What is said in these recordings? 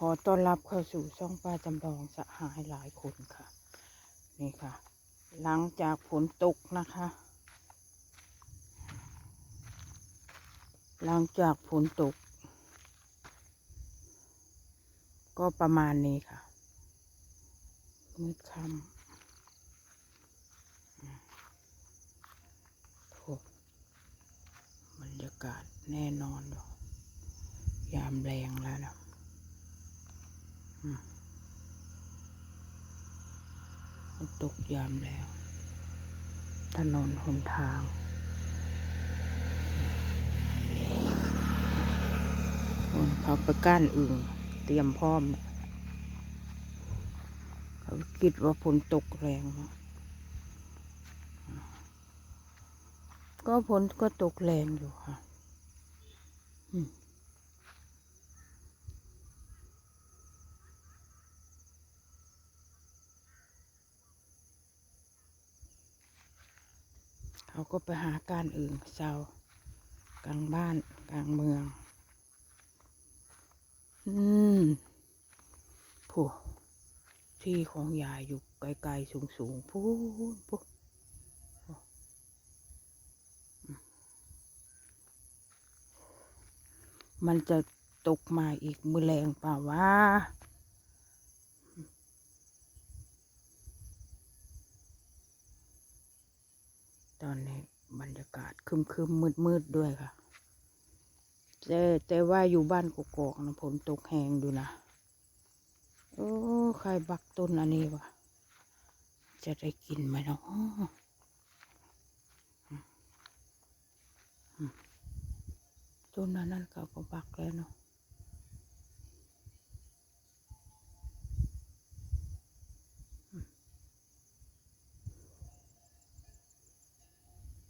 ขอต้อนรับเข้าสู่ช่องป้าจำลองสหายหลายคนค่ะ นี่ค่ะ หลังจากฝนตกนะคะ หลังจากฝนตก ก็ประมาณนี้ค่ะ มืดค่ำบรรยากาศแน่นอนอยู่ยามแรงแล้วนะ มฝนตกยามแล้ว ถนนหนทางคนเขาไปก้านอึ่งเตรียมพร้อม เขาคิดว่าฝนตกแรง ก็ฝนก็ตกแรงอยู่ค่ะ อืม เขาก็ไปหาการอื่นเช้ากลางบ้านกลางเมือง อืมผู้ที่ของยายอยู่ไกลๆสูงๆพูนพูนมันจะตกมาอีกมือแรงเปล่าวะตอนนี้บรรยากาศคึมๆมืดๆด้วยค่ะแต่แต่ว่าอยู่บ้านกกอกนะฝนตกแหงดูนะโอ้ใครบักต้นอันนี้วะจะได้กินไหมเนาะต้นนั้นนั่นเขาก็บักแล้วเนาะ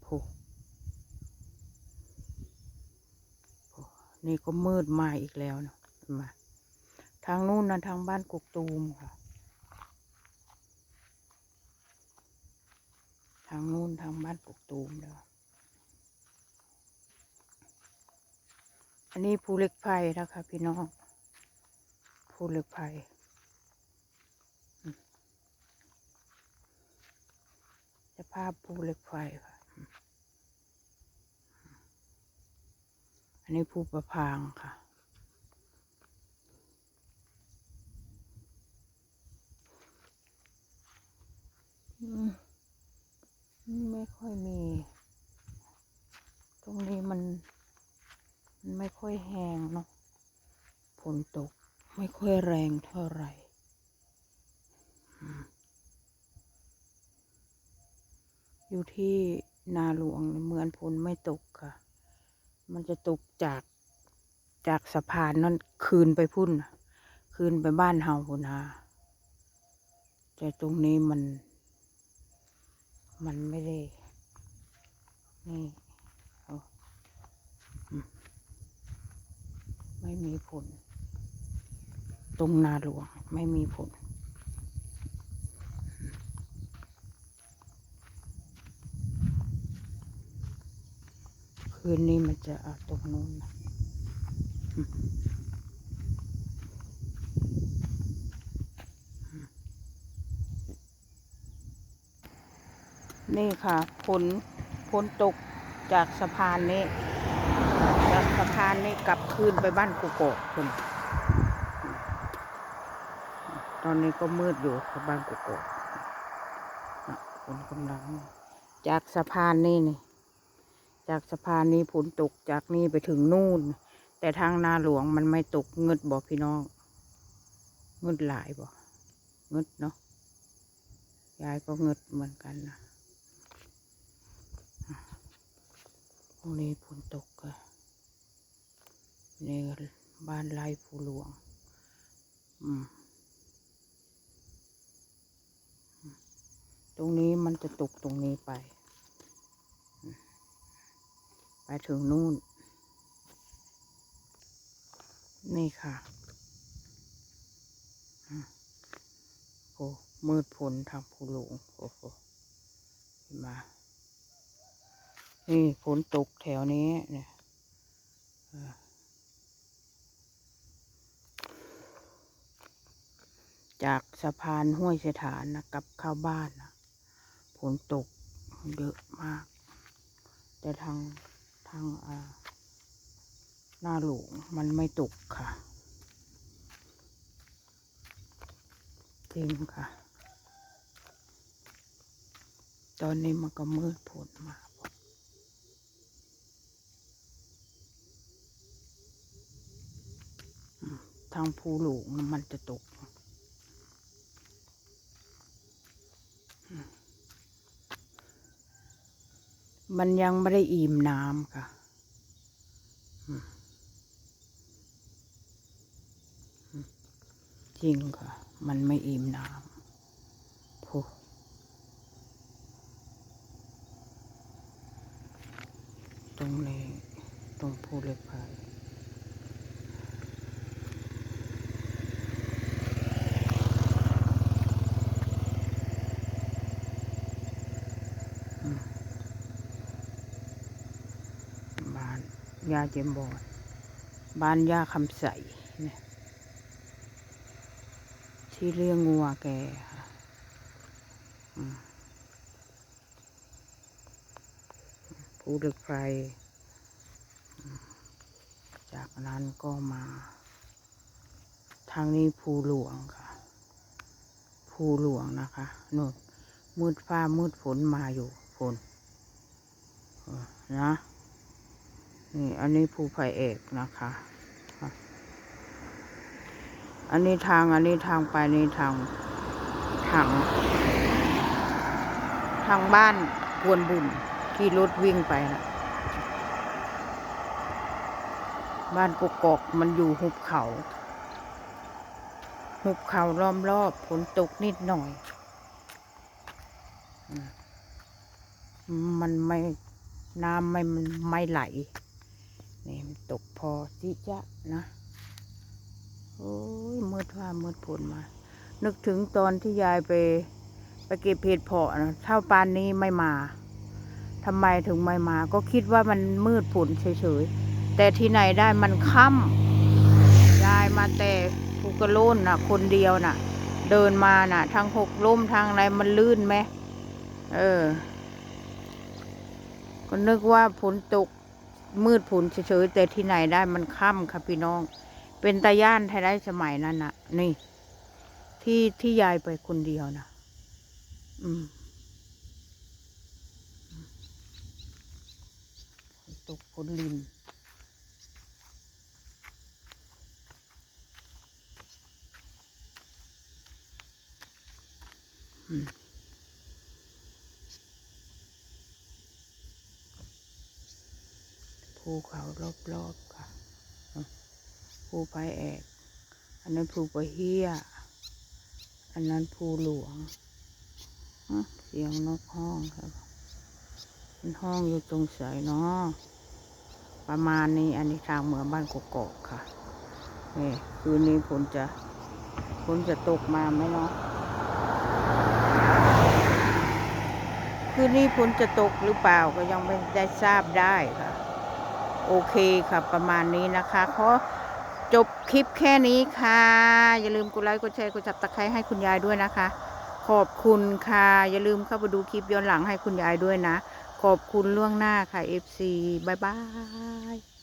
โผ นี่ก็มืดมาอีกแล้วนะมาทางนู้นนะทางบ้านกุกตูมค่ะ ทางนู้นทางบ้านกุกตูมเด้ออันนี้ภูเหล็กไฟนะคะพี่น้องภูเหล็กไฟอืมสภาพภูเหล็กไฟค่ะ อันนี้ภูประพางค่ะ ไม่ค่อยมี ตรงนี้มัน มันไม่ค่อยแห้งเนาะฝนตกไม่ค่อยแรงเท่าไหร่อืมอยู่ที่นาหลวงเหมือนฝนไม่ตกค่ะ มันจะตกจากจากสะพานนั่นคืนไปพุ่น คืนไปบ้านเฮาพุ่นนาแต่ตรงนี้มัน มันไม่ได้ นี่ไม่มีผล ตรงนาหลวงไม่มีผล คืนนี้มันจะเอาตรงนู้นนะนี่ค่ะฝนฝนตกจากสะพานนี้ จากสะพานนี้กลับคืนไปบ้านกุโกะคุณตอนนี้ก็มืดอยู่กับบ้านกุโกะน่ะฝนกำลัง จากสะพานนี่นี่ จากสะพานนี้ฝนตกจากนี่ไปถึงนู่น แต่ทางนาหลวงมันไม่ตกเงึดบอกพี่น้องเงึดหลายบอกเงึดเนาะยายก็เงึดเหมือนกันนะตรงนี้ฝนตกอะในบ้านไร่ภูหลวง อืมตรงนี้มันจะตกตรงนี้ไป ไปถึงนู่น นี่ค่ะโอ้มืดฝนทางภูหลวงโอ้โหมา นี่ฝนตกแถวนี้เนี่ยจากสะพานห้วยสถานนะกับเข้าบ้านนะฝนตกเยอะมาก แต่ทาง ทางอ่าหน้าหลวงมันไม่ตกค่ะจริงค่ะ ตอนนี้มันก็มืดฝนมาทางภูหลวงมันจะตก มันยังไม่ได้อิ่มน้ำค่ะ จริงค่ะ มันไม่อิ่มน้ำตรงนี้ตรงภูเล็กไฟ บ้าน ยาเจมบอดบ้านยาคำใสที่เลี้ยงงัวแกค่ะอืมภูเหล็กไฟจากนั้นก็มา ทางนี้ภูหลวงค่ะภูหลวงนะคะนู่นมืดฟ้ามืดฝนมาอยู่ฝนนะ นี่อันนี้ภูไผ่เอกนะคะ อันนี้ทางอันนี้ทางไปนี่ทางทาง ทางบ้านกวนบุญที่รถวิ่งไปนะบ้านกกอกมันอยู่หุบเขาหุบเขาล้อมรอบฝนตกนิดหน่อย มันไม่น้ำไม่ไม่ไหล นี่มันตกพอจิจะนะ โอ้ยมืดว่ามืดผลมา นึกถึงตอนที่ยายไป ไปเก็บเห็ดเพาะนะเท่าปานนี้ไม่มาทำไมถึงไม่มา ก็คิดว่ามันมืดผลเฉยๆ แต่ที่ไหนได้มันค่ำยายมาแต่ภูกระโลนน่ะ คนเดียวน่ะ เดินมาน่ะ ทางหกล้มทางอะไรมันลื่นไหม เออ ก็นึกว่าฝนตก มืดผุนเฉยๆแต่ที่ไหนได้มันค่ำค่ะพี่น้อง เป็นตาย่านไทยได้สมัยนั้นน่ะนี่ ที่ที่ยายไปคนเดียวนะอืมตกฝนลิน ภูเขารอบๆค่ะภูไผ่แอก อันนั้นภูปะเฮียอันนั้นภูหลวง เสียงนกห้องครับมันห้องอยู่ตรงสายเนาะประมาณนี้อันนี้ทางเหมืองบ้านกกอกค่ะนี่คืนนี้ฝนจะฝนจะตกมาไหมเนาะคืนนี้ฝนจะตกหรือเปล่าก็ยังไม่ได้ทราบได้ค่ะ โอเคค่ะประมาณนี้นะคะขอจบคลิปแค่นี้ค่ะ อย่าลืมกดไลค์กดแชร์กดจับตะไคร้ให้คุณยายด้วยนะคะ ขอบคุณค่ะ อย่าลืมเข้าไปดูคลิปย้อนหลังให้คุณยายด้วยนะ ขอบคุณล่วงหน้าค่ะ FC บายบาย